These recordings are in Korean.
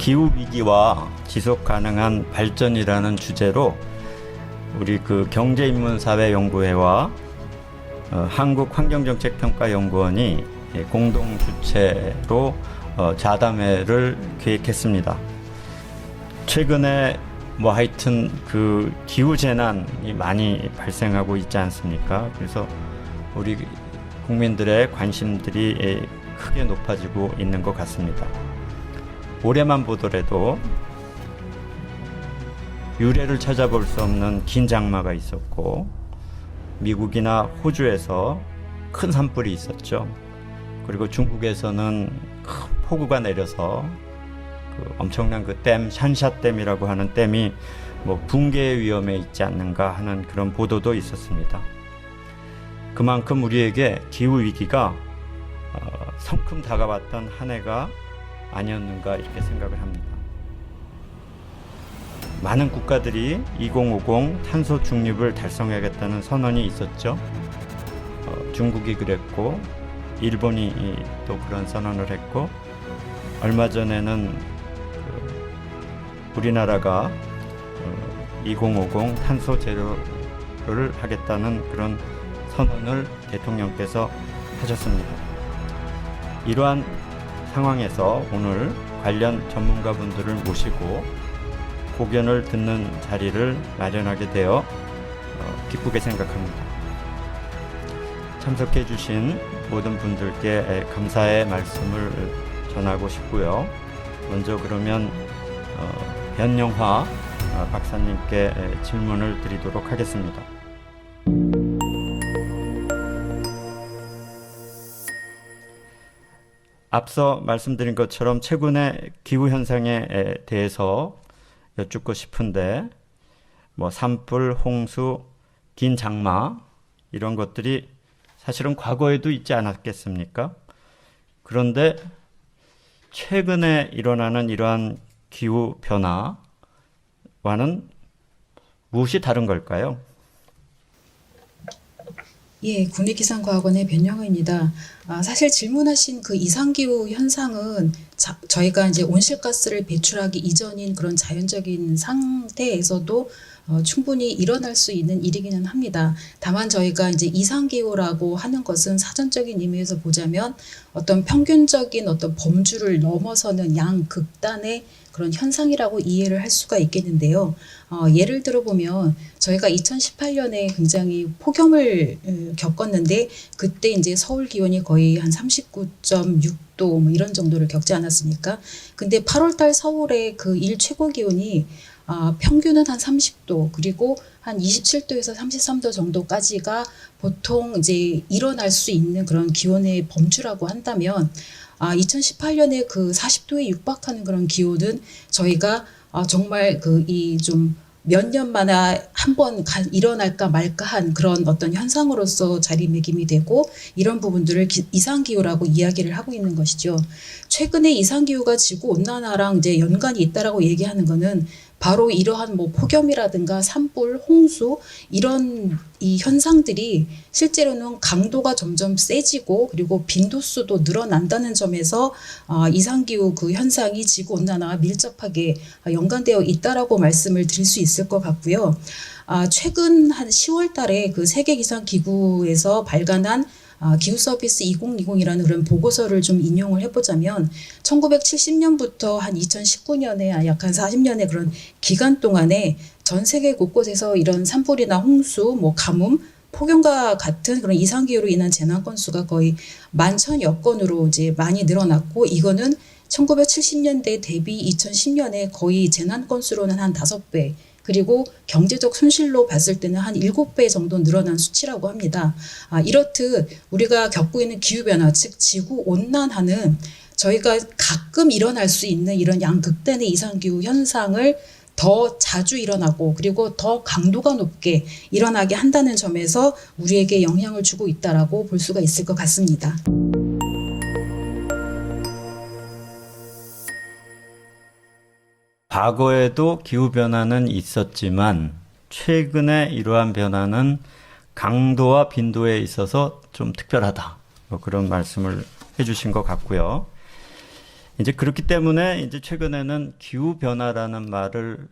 그 기후 위기와 지속 가능한 발전이라는 주제로 우리 그 경제인문사회연구회와 어, 한국환경정책평가연구원이 예, 공동 주최로 어, 자담회를 기획했습니다. 최근에 뭐 하여튼 그 기후 재난이 많이 발생하고 있지 않습니까? 그래서 우리 국민들의 관심들이 예, 크게 높아지고 있는 것 같습니다. 올해만 보더라도 유래를 찾아볼 수 없는 긴 장마가 있었고 미국이나 호주에서 큰 산불이 있었죠. 그리고 중국에서는 큰 폭우가 내려서 그 엄청난 그 댐, 샨샤댐이라고 하는 댐이 뭐 붕괴 위험에 있지 않는가 하는 그런 보도도 있었습니다. 그만큼 우리에게 기후 위기가 어, 성큼 다가왔던 한 해가 아니었는가 이렇게 생각을 합니다. 많은 국가들이 2050 탄소 중립을 달성하겠다는 선언이 있었죠. 어, 중국이 그랬고 일본이 이- 또 그런 선언을 했고 얼마 전에는 그 우리나라가 어, 2050 탄소 제로를 하겠다는 그런 선언을 대통령께서 하셨습니다. 이러한 상황에서 오늘 관련 전문가분들을 모시고 고견을 듣는 자리를 마련하게 되어 어, 기쁘게 생각합니다. 참석해 주신 모든 분들께 에, 감사의 말씀을 전하고 싶고요. 먼저 그러면 어, 변영화 어, 박사님께 에, 질문을 드리도록 하겠습니다. 앞서 말씀드린 것처럼 최근의 기후 현상에 에, 대해서 여쭙고 싶은데 뭐 산불, 홍수, 긴 장마 이런 것들이 사실은 과거에도 있지 않았겠습니까? 그런데 최근에 일어나는 이러한 기후 변화와는 무엇이 다른 걸까요? 예, 국립기상과학원의 변영호입니다. 아, 사실 질문하신 그 이상기후 현상은 자- 저희가 이제 온실가스를 배출하기 이전인 그런 자연적인 상태에서도 어, 충분히 일어날 수 있는 일이기는 합니다. 다만 저희가 이제 이상기후라고 하는 것은 사전적인 의미에서 보자면 어떤 평균적인 어떤 범주를 넘어서는 양 극단의 그런 현상이라고 이해를 할 수가 있겠는데요. 어, 예를 들어 보면 저희가 2018년에 굉장히 폭염을 어, 겪었는데 그때 이제 서울 기온이 거의 한 39.6도 뭐 이런 정도를 겪지 않았습니까? 근데 8월달 서울의 그 일 최고 기온이 아, 평균은 한 30도 그리고 한 27도에서 33도 정도까지가 보통 이제 일어날 수 있는 그런 기온의 범주라고 한다면 아, 2018년에 그 40도에 육박하는 그런 기온은 저희가 아, 정말 그 이 좀 몇 년 만에 한 번 일어날까 말까 한 그런 어떤 현상으로서 자리매김이 되고 이런 부분들을 기- 이상기후라고 이야기를 하고 있는 것이죠. 최근에 이상기후가 지구 온난화랑 이제 연관이 있다라고 얘기하는 거는 바로 이러한 뭐 폭염이라든가 산불, 홍수 이런 이 현상들이 실제로는 강도가 점점 세지고 그리고 빈도수도 늘어난다는 점에서 아, 이상기후 그 현상이 지구 온난화와 밀접하게 연관되어 있다라고 말씀을 드릴 수 있을 것 같고요. 아, 최근 한 10월 달에 그 세계 기상 기구에서 발간한 아, 기후 서비스 2020이라는 그런 보고서를 좀 인용을 해보자면 1970년부터 한 2019년에 약 한 40년의 그런 기간 동안에 전 세계 곳곳에서 이런 산불이나 홍수, 뭐 가뭄, 폭염과 같은 그런 이상기후로 인한 재난 건수가 거의 만 천여 건으로 이제 많이 늘어났고 이거는 1970년대 대비 2010년에 거의 재난 건수로는 한 다섯 배 그리고 경제적 손실로 봤을 때는 한 일곱 배 정도 늘어난 수치라고 합니다. 아, 이렇듯 우리가 겪고 있는 기후변화, 즉 지구 온난화는 저희가 가끔 일어날 수 있는 이런 양극단의 이상기후 현상을 더 자주 일어나고 그리고 더 강도가 높게 일어나게 한다는 점에서 우리에게 영향을 주고 있다라고 볼 수가 있을 것 같습니다. 과거에도 기후 변화는 있었지만 최근에 이러한 변화는 강도와 빈도에 있어서 좀 특별하다. 뭐 그런 말씀을 해주신 것 같고요. 이제 그렇기 때문에 이제 최근에는 기후 변화라는 말을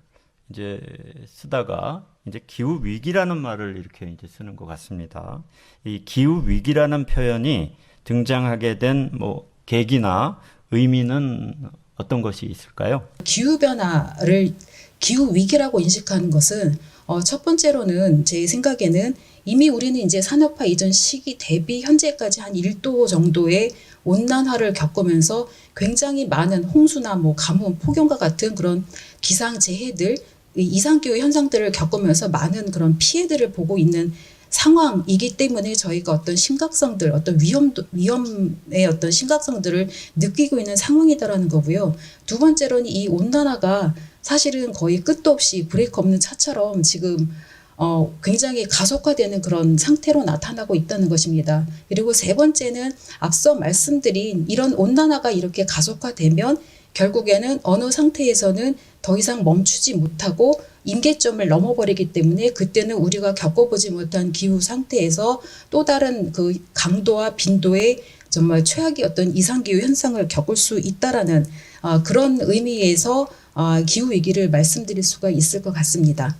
이제 쓰다가 이제 기후 위기라는 말을 이렇게 이제 쓰는 것 같습니다. 이 기후 위기라는 표현이 등장하게 된 뭐 계기나 의미는 어떤 것이 있을까요? 기후 변화를 기후 위기라고 인식하는 것은 어, 첫 번째로는 제 생각에는 이미 우리는 이제 산업화 이전 시기 대비 현재까지 한 1도 정도의 온난화를 겪으면서 굉장히 많은 홍수나 뭐 가뭄, 폭염과 같은 그런 기상 재해들 이 이상기후 현상들을 겪으면서 많은 그런 피해들을 보고 있는 상황이기 때문에 저희가 어떤 심각성들, 어떤 위험도, 위험의 어떤 심각성들을 느끼고 있는 상황이다라는 거고요. 두 번째로는 이 온난화가 사실은 거의 끝도 없이 브레이크 없는 차처럼 지금 어, 굉장히 가속화되는 그런 상태로 나타나고 있다는 것입니다. 그리고 세 번째는 앞서 말씀드린 이런 온난화가 이렇게 가속화되면 결국에는 어느 상태에서는 더 이상 멈추지 못하고 임계점을 넘어버리기 때문에 그때는 우리가 겪어보지 못한 기후 상태에서 또 다른 그 강도와 빈도의 정말 최악의 어떤 이상기후 현상을 겪을 수 있다라는 어, 그런 의미에서 어, 기후 위기를 말씀드릴 수가 있을 것 같습니다.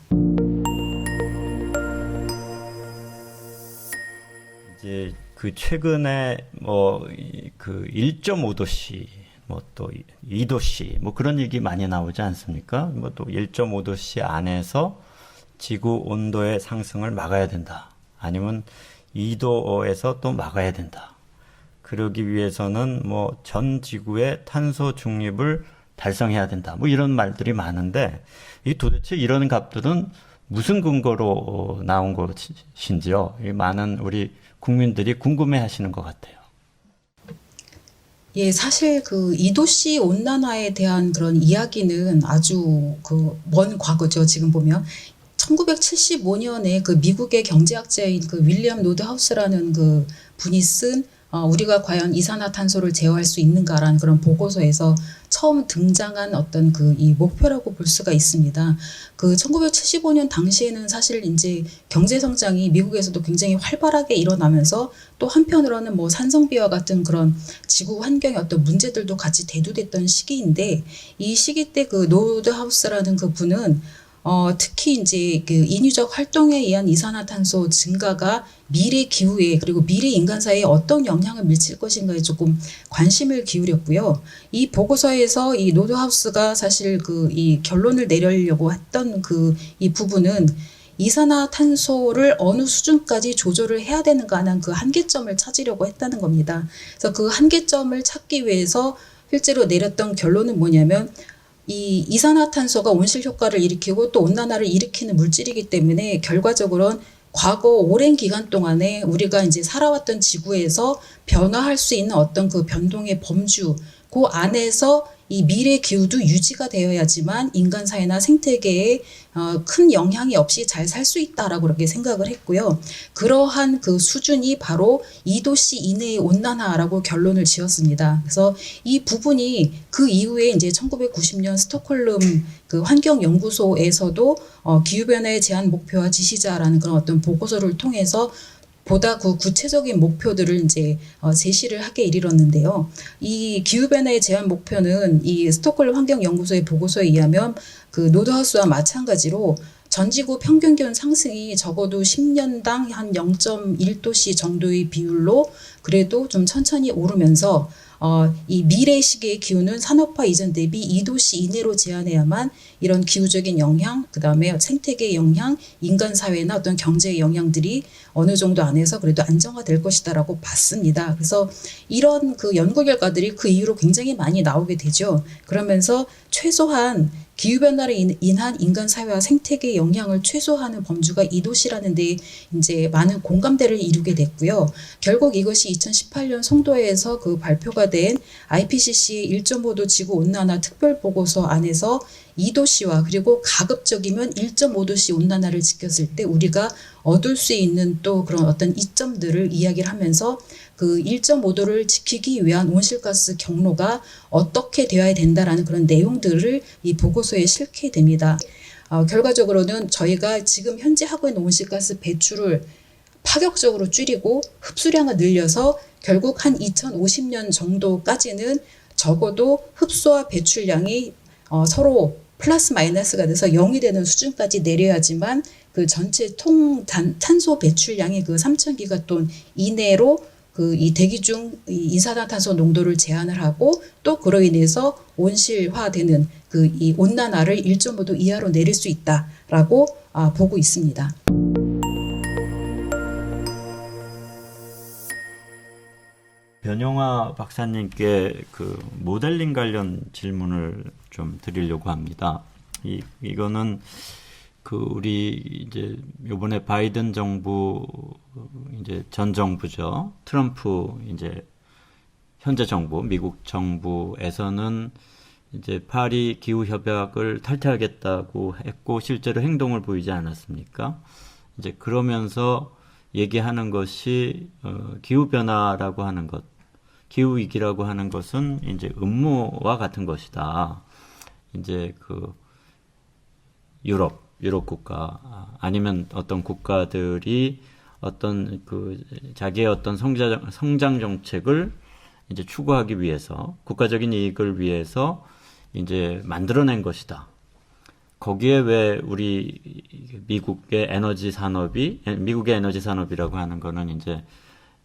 이제 그 최근에 뭐 그 1.5도씨 뭐 또 2도씨 뭐 그런 얘기 많이 나오지 않습니까? 뭐 또 1.5도씨 안에서 지구 온도의 상승을 막아야 된다. 아니면 2도에서 또 막아야 된다. 그러기 위해서는 뭐 전 지구의 탄소 중립을 달성해야 된다. 뭐 이런 말들이 많은데 이 도대체 이런 값들은 무슨 근거로 어, 나온 것인지요? 이 많은 우리 국민들이 궁금해 하시는 것 같아요. 예, 사실 그 이도씨 온난화에 대한 그런 이야기는 아주 그 먼 과거죠. 지금 보면 1975년에 그 미국의 경제학자인 그 윌리엄 노드하우스라는 그 분이 쓴 어, 우리가 과연 이산화탄소를 제어할 수 있는가라는 그런 보고서에서 처음 등장한 어떤 그 이 목표라고 볼 수가 있습니다. 그 1975년 당시에는 사실 이제 경제 성장이 미국에서도 굉장히 활발하게 일어나면서 또 한편으로는 뭐 산성비와 같은 그런 지구 환경의 어떤 문제들도 같이 대두됐던 시기인데 이 시기 때 그 노드하우스라는 그 분은 어, 특히 이제 그 인위적 활동에 의한 이산화탄소 증가가 미래 기후에 그리고 미래 인간 사회에 어떤 영향을 미칠 것인가에 조금 관심을 기울였고요. 이 보고서에서 이 노드하우스가 사실 그 이 결론을 내려려고 했던 그 이 부분은 이산화탄소를 어느 수준까지 조절을 해야 되는가 하는 그 한계점을 찾으려고 했다는 겁니다. 그래서 그 한계점을 찾기 위해서 실제로 내렸던 결론은 뭐냐면 이 이산화탄소가 온실 효과를 일으키고 또 온난화를 일으키는 물질이기 때문에 결과적으로는 과거 오랜 기간 동안에 우리가 이제 살아왔던 지구에서 변화할 수 있는 어떤 그 변동의 범주, 그 안에서 이 미래 기후도 유지가 되어야지만 인간 사회나 생태계에 어, 큰 영향이 없이 잘 살 수 있다라고 그렇게 생각을 했고요. 그러한 그 수준이 바로 2도씨 이내의 온난화라고 결론을 지었습니다. 그래서 이 부분이 그 이후에 이제 1990년 스톡홀름 그 환경연구소에서도 어, 기후변화의 제한 목표와 지시자라는 그런 어떤 보고서를 통해서 보다 그 구체적인 목표들을 이제 어, 제시를 하게 이르렀는데요. 이 기후변화의 제한 목표는 이 스톡홀름 환경연구소의 보고서에 의하면 그 노드하우스와 마찬가지로 전 지구 평균 기온 상승이 적어도 10년당 한 0.1도씨 정도의 비율로 그래도 좀 천천히 오르면서 어, 이 미래 시기의 기후는 산업화 이전 대비 2도씨 이내로 제한해야만 이런 기후적인 영향, 그 다음에 생태계 영향, 인간 사회나 어떤 경제의 영향들이 어느 정도 안에서 그래도 안정화될 것이다라고 봤습니다. 그래서 이런 그 연구 결과들이 그 이후로 굉장히 많이 나오게 되죠. 그러면서 최소한 기후변화로 인- 인한 인간 사회와 생태계의 영향을 최소화하는 범주가 2도시라는 데 이제 많은 공감대를 이루게 됐고요. 결국 이것이 2018년 송도에서 그 발표가 된 IPCC의 1.5도 지구 온난화 특별 보고서 안에서 2도씨와 그리고 가급적이면 1.5도씨 온난화를 지켰을 때 우리가 얻을 수 있는 또 그런 어떤 이점들을 이야기를 하면서 그 1.5도를 지키기 위한 온실가스 경로가 어떻게 되어야 된다라는 그런 내용들을 이 보고서에 실게 됩니다. 어, 결과적으로는 저희가 지금 현재 하고 있는 온실가스 배출을 파격적으로 줄이고 흡수량을 늘려서 결국 한 2050년 정도까지는 적어도 흡수와 배출량이 어, 서로 플러스 마이너스가 돼서 0이 되는 수준까지 내려야지만 그 전체 통 단, 탄소 배출량이 그 3,000기가톤 이내로 그 이 대기 중이 이산화탄소 농도를 제한을 하고 또 그로 인해서 온실화되는 그 이 온난화를 1.5도 이하로 내릴 수 있다라고 아, 보고 있습니다. 변영화 박사님께 그 모델링 관련 질문을 좀 드리려고 합니다. 이 이거는 그 우리 이제 요번에 바이든 정부 이제 전 정부죠. 트럼프 이제 현재 정부 미국 정부에서는 이제 파리 기후 협약을 탈퇴하겠다고 했고 실제로 행동을 보이지 않았습니까? 이제 그러면서 얘기하는 것이 어, 기후 변화라고 하는 것, 기후 위기라고 하는 것은 이제 음모와 같은 것이다. 이제 그 유럽, 유럽 국가 아, 아니면 어떤 국가들이 어떤 그 자기의 어떤 성장 성장 정책을 이제 추구하기 위해서 국가적인 이익을 위해서 이제 만들어낸 것이다. 거기에 왜 우리 미국의 에너지 산업이 미국의 에너지 산업이라고 하는 거는 이제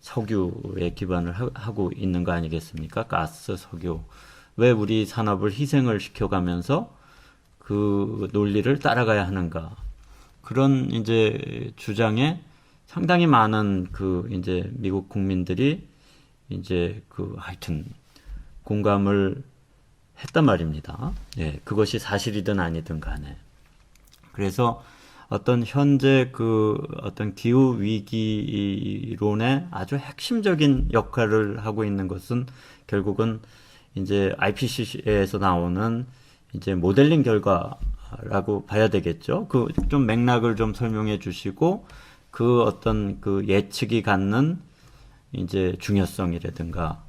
석유에 기반을 하- 하고 있는 거 아니겠습니까? 가스, 석유. 왜 우리 산업을 희생을 시켜가면서 그 논리를 따라가야 하는가? 그런 이제 주장에 상당히 많은 그 이제 미국 국민들이 이제 그 하여튼 공감을 했단 말입니다. 예, 그것이 사실이든 아니든 간에. 그래서 어떤 현재 그 어떤 기후 위기론의 아주 핵심적인 역할을 하고 있는 것은 결국은 이제 IPCC에서 나오는 이제 모델링 결과라고 봐야 되겠죠. 그 좀 맥락을 좀 설명해 주시고 그 어떤 그 예측이 갖는 이제 중요성이라든가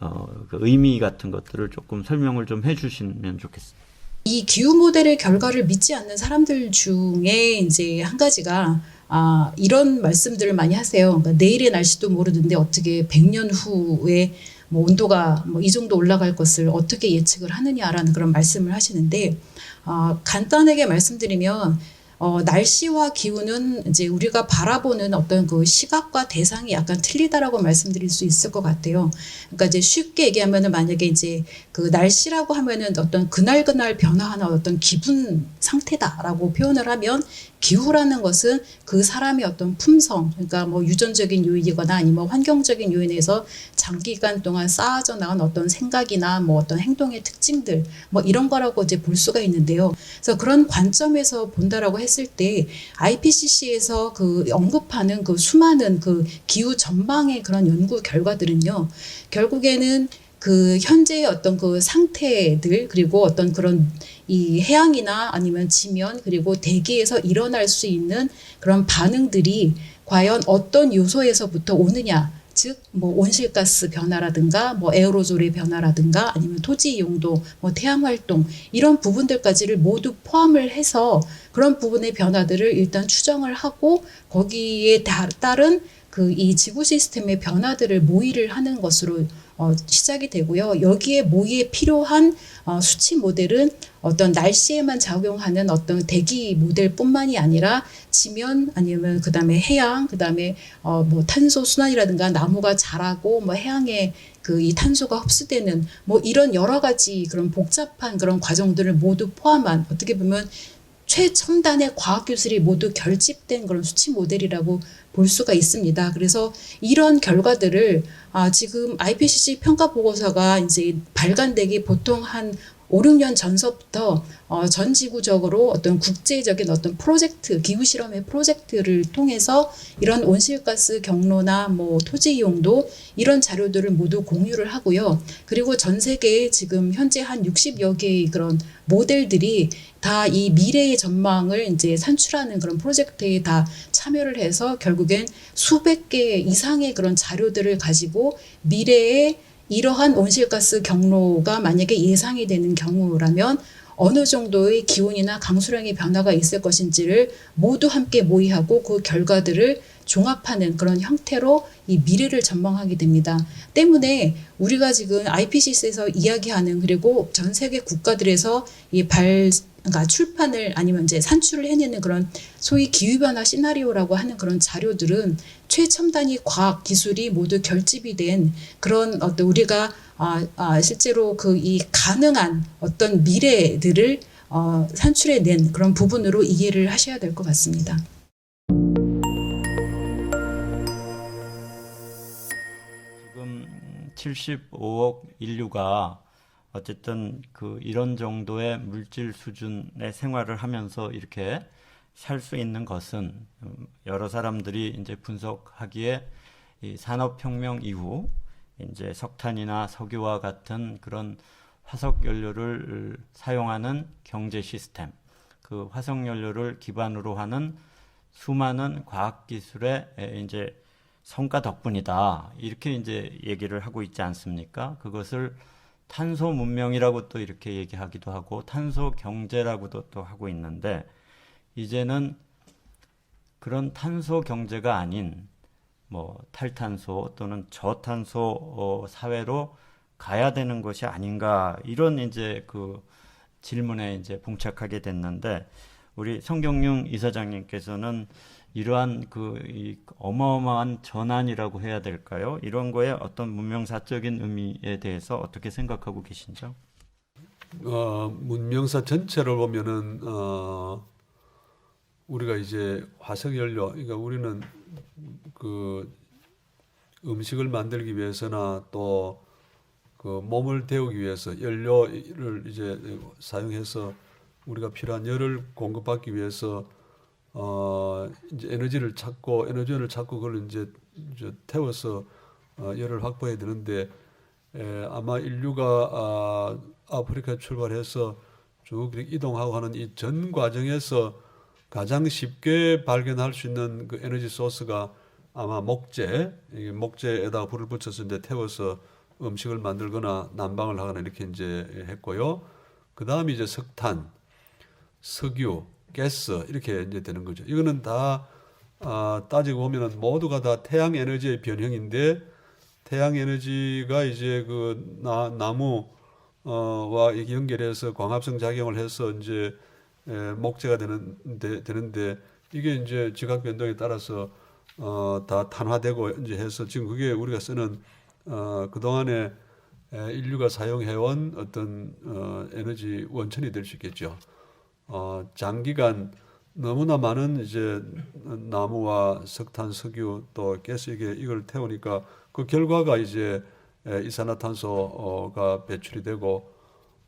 어, 그 의미 같은 것들을 조금 설명을 좀 해주시면 좋겠습니다. 이 기후 모델의 결과를 믿지 않는 사람들 중에 이제 한 가지가 아, 이런 말씀들을 많이 하세요. 그러니까 내일의 날씨도 모르는데 어떻게 100년 후에 뭐 온도가 뭐 이 정도 올라갈 것을 어떻게 예측을 하느냐라는 그런 말씀을 하시는데 아, 간단하게 말씀드리면 어, 날씨와 기후는 이제 우리가 바라보는 어떤 그 시각과 대상이 약간 틀리다라고 말씀드릴 수 있을 것 같아요. 그러니까 이제 쉽게 얘기하면은 만약에 이제 그 날씨라고 하면은 어떤 그날그날 변화하는 어떤 기분 상태다라고 표현을 하면 기후라는 것은 그 사람의 어떤 품성, 그러니까 뭐 유전적인 요인이거나 아니면 환경적인 요인에서 장기간 동안 쌓아져 나온 어떤 생각이나 뭐 어떤 행동의 특징들, 뭐 이런 거라고 이제 볼 수가 있는데요. 그래서 그런 관점에서 본다라고 했을 때 IPCC에서 그 언급하는 그 수많은 그 기후 전망의 그런 연구 결과들은요, 결국에는 그 현재의 어떤 그 상태들 그리고 어떤 그런 이 해양이나 아니면 지면 그리고 대기에서 일어날 수 있는 그런 반응들이 과연 어떤 요소에서부터 오느냐 즉 뭐 온실가스 변화라든가 뭐 에어로졸의 변화라든가 아니면 토지 이용도 뭐 태양 활동 이런 부분들까지를 모두 포함을 해서 그런 부분의 변화들을 일단 추정을 하고 거기에 다- 따른 그 이 지구 시스템의 변화들을 모의를 하는 것으로 어, 시작이 되고요. 여기에 모의에 필요한 어, 수치 모델은 어떤 날씨에만 작용하는 어떤 대기 모델뿐만이 아니라 지면 아니면 그다음에 해양 그다음에 어, 뭐 탄소 순환이라든가 나무가 자라고 뭐 해양에 그 이 탄소가 흡수되는 뭐 이런 여러 가지 그런 복잡한 그런 과정들을 모두 포함한 어떻게 보면 최첨단의 과학 기술이 모두 결집된 그런 수치 모델이라고 볼 수가 있습니다. 그래서 이런 결과들을 아, 지금 IPCC 평가 보고서가 이제 발간되기 보통 한 5, 6년 전서부터 어, 전 지구적으로 어떤 국제적인 어떤 프로젝트, 기후 실험의 프로젝트를 통해서 이런 온실가스 경로나 뭐 토지 이용도 이런 자료들을 모두 공유를 하고요. 그리고 전 세계에 지금 현재 한 60여 개의 그런 모델들이 다 이 미래의 전망을 이제 산출하는 그런 프로젝트에 다 참여를 해서 결국엔 수백 개 이상의 그런 자료들을 가지고 미래의 이러한 온실가스 경로가 만약에 예상이 되는 경우라면 어느 정도의 기온이나 강수량의 변화가 있을 것인지를 모두 함께 모의하고 그 결과들을 종합하는 그런 형태로 이 미래를 전망하게 됩니다. 때문에 우리가 지금 IPCC에서 이야기하는 그리고 전 세계 국가들에서 이 발, 그러니까 출판을 아니면 이제 산출을 해내는 그런 소위 기후변화 시나리오라고 하는 그런 자료들은 최첨단의 과학 기술이 모두 결집이 된 그런 어떤 우리가 아, 아, 실제로 그 이 가능한 어떤 미래들을 어, 산출해낸 그런 부분으로 이해를 하셔야 될 것 같습니다. 지금 75억 인류가 어쨌든 그 이런 정도의 물질 수준의 생활을 하면서 이렇게 살 수 있는 것은 음, 여러 사람들이 이제 분석하기에 이 산업혁명 이후 이제 석탄이나 석유와 같은 그런 화석 연료를 사용하는 경제 시스템, 그 화석 연료를 기반으로 하는 수많은 과학 기술의 에, 이제 성과 덕분이다. 이렇게 이제 얘기를 하고 있지 않습니까? 그것을 탄소 문명이라고 또 이렇게 얘기하기도 하고 탄소 경제라고도 또 하고 있는데 이제는 그런 탄소 경제가 아닌 뭐 탈탄소 또는 저탄소 어, 사회로 가야 되는 것이 아닌가 이런 이제 그 질문에 이제 봉착하게 됐는데 우리 성경용 이사장님께서는 이러한 그이 어마어마한 전환이라고 해야 될까요? 이런 거에 어떤 문명사적인 의미에 대해서 어떻게 생각하고 계신죠? 어, 문명사 전체를 보면은 어, 우리가 이제 화석 연료, 그러니까 우리는 그 음식을 만들기 위해서나 또 그 몸을 데우기 위해서 연료를 이제 사용해서 우리가 필요한 열을 공급받기 위해서 어 이제 에너지를 찾고 에너지원을 찾고 그걸 이제, 이제 태워서 어, 열을 확보해야 되는데 에, 아마 인류가 아, 아프리카 출발해서 쭉 이동하고 하는 이 전 과정에서 가장 쉽게 발견할 수 있는 그 에너지 소스가 아마 목재, 이 목재에다가 불을 붙여서 이제 태워서 음식을 만들거나 난방을 하거나 이렇게 이제 했고요. 그 다음에 이제 석탄, 석유, 가스 이렇게 이제 되는 거죠. 이거는 다 아, 따지고 보면은 모두가 다 태양 에너지의 변형인데 태양 에너지가 이제 그 나, 나무 어와 이렇게 연결해서 광합성 작용을 해서 이제 에, 목재가 되는 데 되는데 이게 이제 지각 변동에 따라서 어 다 탄화되고 이제 해서 지금 그게 우리가 쓰는 어 그 동안에 에, 인류가 사용해온 어떤 어 에너지 원천이 될 수 있겠죠. 어 장기간 너무나 많은 이제 나무와 석탄, 석유 또 가스 이게 이걸 태우니까 그 결과가 이제 에, 이산화탄소가 배출이 되고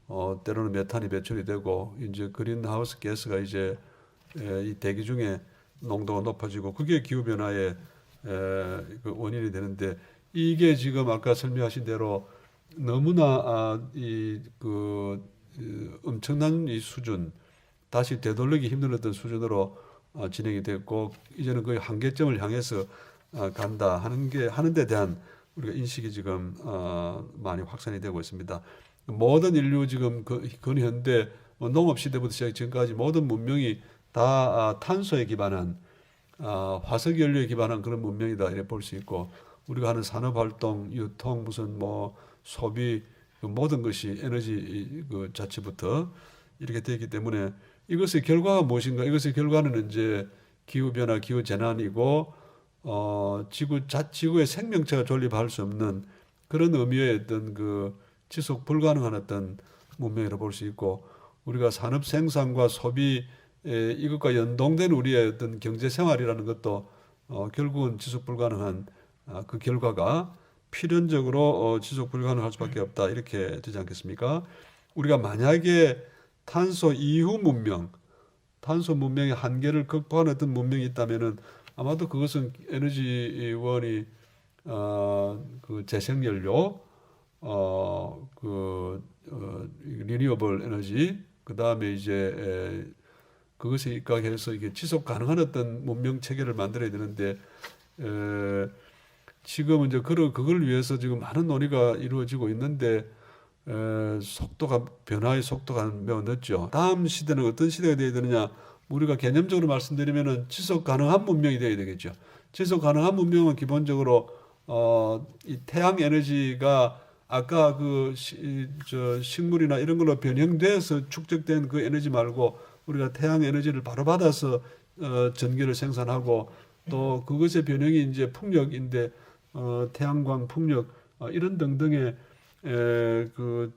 어 때로는 메탄이 배출이 되고 이제 그린하우스 가스가 이제 에, 이 대기 중에 농도가 높아지고 그게 기후 변화의 에, 그 원인이 되는데 이게 지금 아까 설명하신 대로 너무나 아, 이그 엄청난 이 수준 다시 되돌리기 어떤 수준으로 어, 진행이 됐고 이제는 거의 한계점을 향해서 어, 간다 하는 게 하는 데 대한 우리가 인식이 지금 어, 많이 확산이 되고 있습니다. 모든 인류 지금 그 근현대 뭐 농업 시대부터 시작 지금까지 모든 문명이 다 아, 탄소에 기반한 아, 화석 연료에 기반한 그런 문명이다 이렇게 볼 수 있고 우리가 하는 산업 활동, 유통 무슨 뭐 소비 그 모든 것이 에너지 그 자체부터 이렇게 되기 때문에 이것의 결과가 무엇인가? 이것의 결과는 이제 기후 변화, 기후 재난이고 어 지구 자 지구의 생명체가 존립할 수 없는 그런 의미의 어떤 그 지속 불가능한 어떤 문명이라고 볼 수 있고 우리가 산업 생산과 소비 에, 이것과 연동된 우리의 어떤 경제 생활이라는 것도 어, 결국은 지속 불가능한 아, 그 결과가 필연적으로 어, 지속 불가능할 수밖에 없다 이렇게 되지 않겠습니까? 우리가 만약에 탄소 이후 문명, 탄소 문명의 한계를 극복한 어떤 문명이 있다면은 아마도 그것은 에너지원이 어그 재생연료 어그 어, 리니어블 에너지 그 다음에 이제 에, 그것에 입각해서 이게 지속 가능한 어떤 문명 체계를 만들어야 되는데 에, 지금 이제 그런 그걸 위해서 지금 많은 논의가 이루어지고 있는데 에, 속도가 변화의 속도가 매우 늦죠. 다음 시대는 어떤 시대가 되어야 되느냐? 우리가 개념적으로 말씀드리면은 지속 가능한 문명이 되어야 되겠죠. 지속 가능한 문명은 기본적으로 어, 이 태양 에너지가 아까 그 시, 저 식물이나 이런 걸로 변형돼서 축적된 그 에너지 말고 우리가 태양 에너지를 바로 받아서 어, 전기를 생산하고 또 그것의 변형이 이제 풍력인데 어, 태양광, 풍력 어, 이런 등등의 에, 그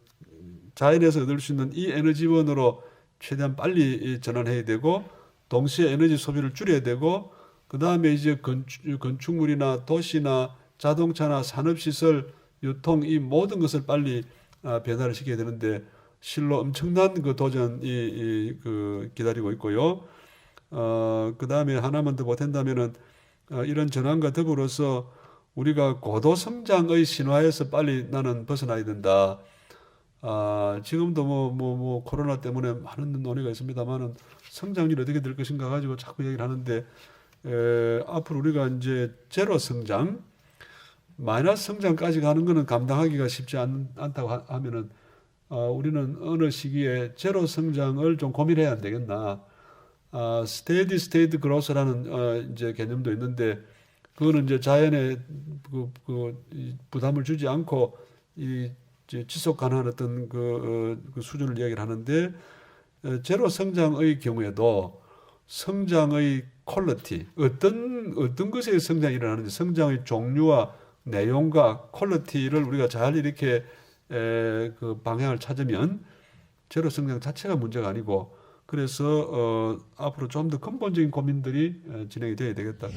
자연에서 얻을 수 있는 이 에너지원으로 최대한 빨리 이 전환해야 되고 동시에 에너지 소비를 줄여야 되고 그 다음에 이제 건축, 건축물이나 도시나 자동차나 산업시설 유통 이 모든 것을 빨리 아, 변화를 시켜야 되는데 실로 엄청난 그 도전이 이, 그 기다리고 있고요. 어, 그 다음에 하나만 더 보탠다면은 어, 이런 전환과 더불어서 우리가 고도 성장의 신화에서 빨리 나는 벗어나야 된다. 아, 지금도 뭐, 뭐, 뭐, 코로나 때문에 많은 논의가 있습니다만은 성장률이 어떻게 될 것인가 가지고 자꾸 얘기를 하는데, 에, 앞으로 우리가 이제 제로 성장, 마이너스 성장까지 가는 거는 감당하기가 쉽지 않, 않다고 하- 하면은, 어, 우리는 어느 시기에 제로 성장을 좀 고민해야 안 되겠나. 아, 스테디 스테이트 그로스라는 어, 이제 개념도 있는데, 그거는 이제 자연에 그, 그, 이 부담을 주지 않고 이 지속 가능한 어떤 그, 어, 그 수준을 이야기를 하는데 어, 제로 성장의 경우에도 성장의 퀄리티 어떤 어떤 것에 성장이 일어나는지 성장의 종류와 내용과 퀄리티를 우리가 잘 이렇게 에, 그 방향을 찾으면 제로 성장 자체가 문제가 아니고 그래서 어, 앞으로 좀 더 근본적인 고민들이 어, 진행이 돼야 되겠다.